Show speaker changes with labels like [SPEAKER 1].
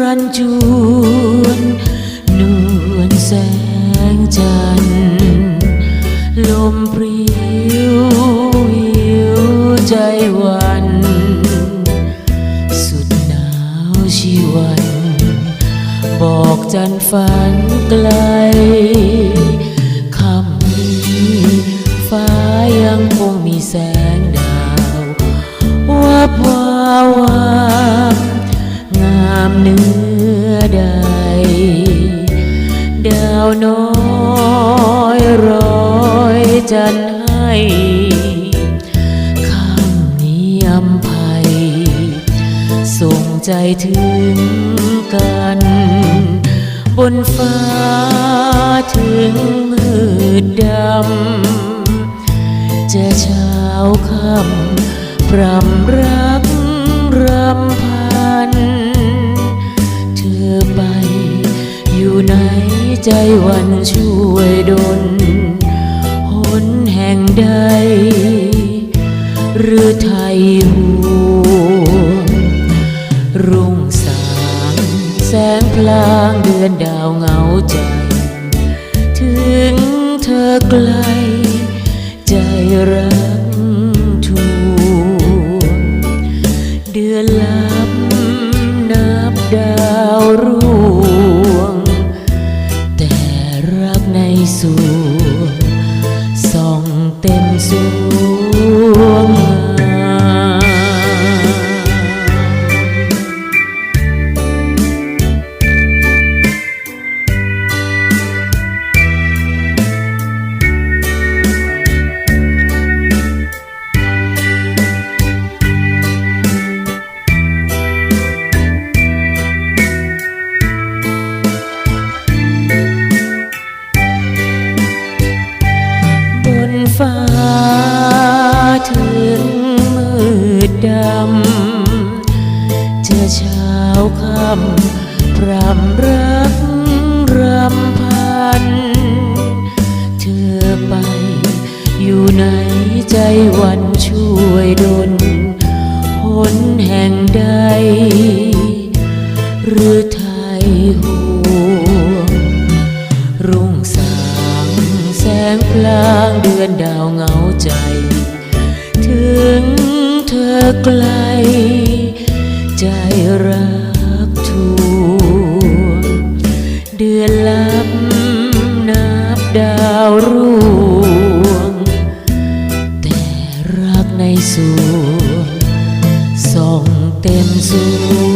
[SPEAKER 1] รันจวนนวลแสงจันทร์ลมพริ้วหิวใจวัน สุดหนาวชีวัน บอกจันฝันไกลคำนี้ฟ้ายังคงมีแสงาวน้อยร้อยจันให้ข้ามนี้อำภัย ส่งใจถึงกัน บนฟ้าถึงมืดดำ จะเช้าค่ำพรำรักรำพัน ใจวันช่วยดลหนแห่งใด หรือไทยห่วรุ่งสางแสงพลางเดือนดาวเงาใจ ถึงเธอไกล ฟ้าถึงมืดดำ เจอเช้าค่ำพรำรักรำพัน เธอไปอยู่ในใจวันช่วยดล อนดาวเหงาใจ ถึงเธอไกล ใจรักทวงเดือนลับนับดาวร่วง แต่รักในสวงส่องเต็มสว